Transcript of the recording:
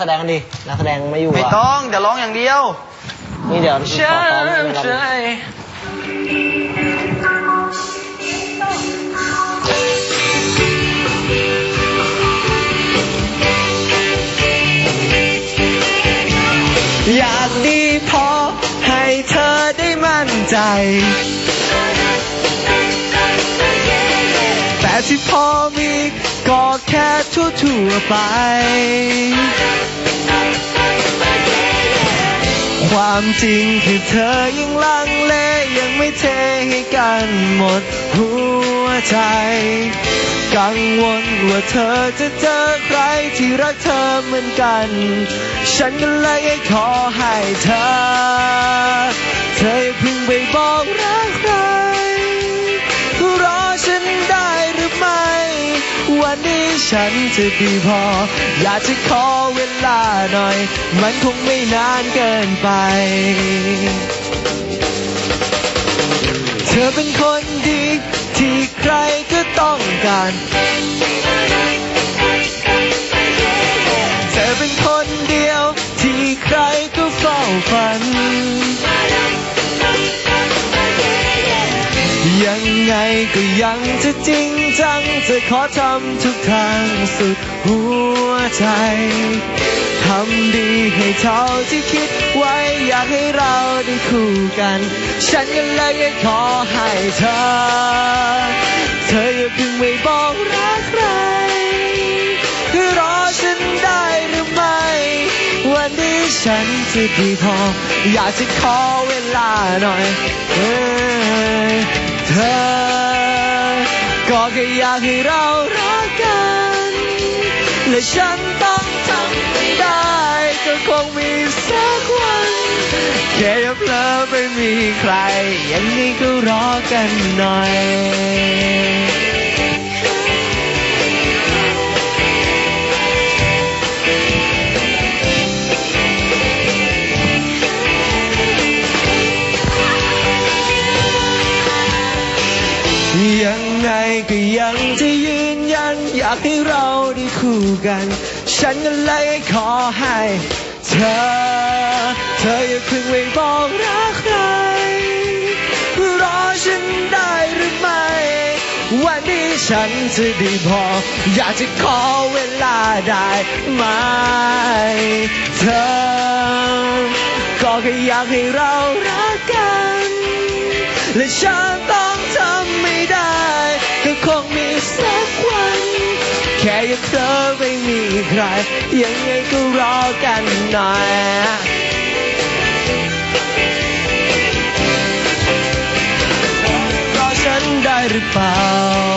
แสดงกันดินักแสดงไม่อยู่ไม่อะต้องเดี๋ยวร้องอย่างเดียวนี่เดี๋ยวขอซ้อมให้เวลาอยากดีพอให้เธอได้มั่นใจ แต่ที่พอมี ก็แค่ทั่วทั่วไป ความจริงคือเธอยังลังเลยังไม่เทให้กันหมดหัวใจ กังวลว่าเธอจะเจอใครที่รักเธอเหมือนกัน ฉันก็เลยขอให้เธอ วันนี้ฉันจะดีพอ อยากจะขอเวลาหน่อย มันคงไม่นานเกินไป เธอเป็นคนดีที่ใครก็ต้องการ ไงก็ยังจะจริงจังจะขอทำทุกทางสุดหัวใจทำดีให้เท่าที่คิดไว้อยากให้เราได้คู่กัน ฉันก็เลยขอให้เธอ เธออย่าเพิ่งไม่บอกรักใครรอฉันได้หรือไม่ วันนี้ฉันจะดีพอ อยากจะขอเวลาหน่อย เธอ ก็แค่อยากให้เรารักกัน และฉันต้องทำไม่ได้ ก็คงมีสักวันแค่อย่าเพลอไปมีใคร อย่างนี้ก็รอกันหน่อย ยังไงก็ยังจะยืนยัน อยากให้เราได้คู่กัน ฉันก็เลยขอให้ เธอ เธออย่าเพิ่งไปบอกรักใครรอฉันได้หรือไม่ วันนี้ฉันจะได้พอ อยากจะขอเวลาได้ไหม เธอ ก็แค่อยากให้เรารักกัน และฉัน แค่ยังเธอไม่มีใคร ยังไงก็รอกันหน่อยรอฉันได้หรือเปล่า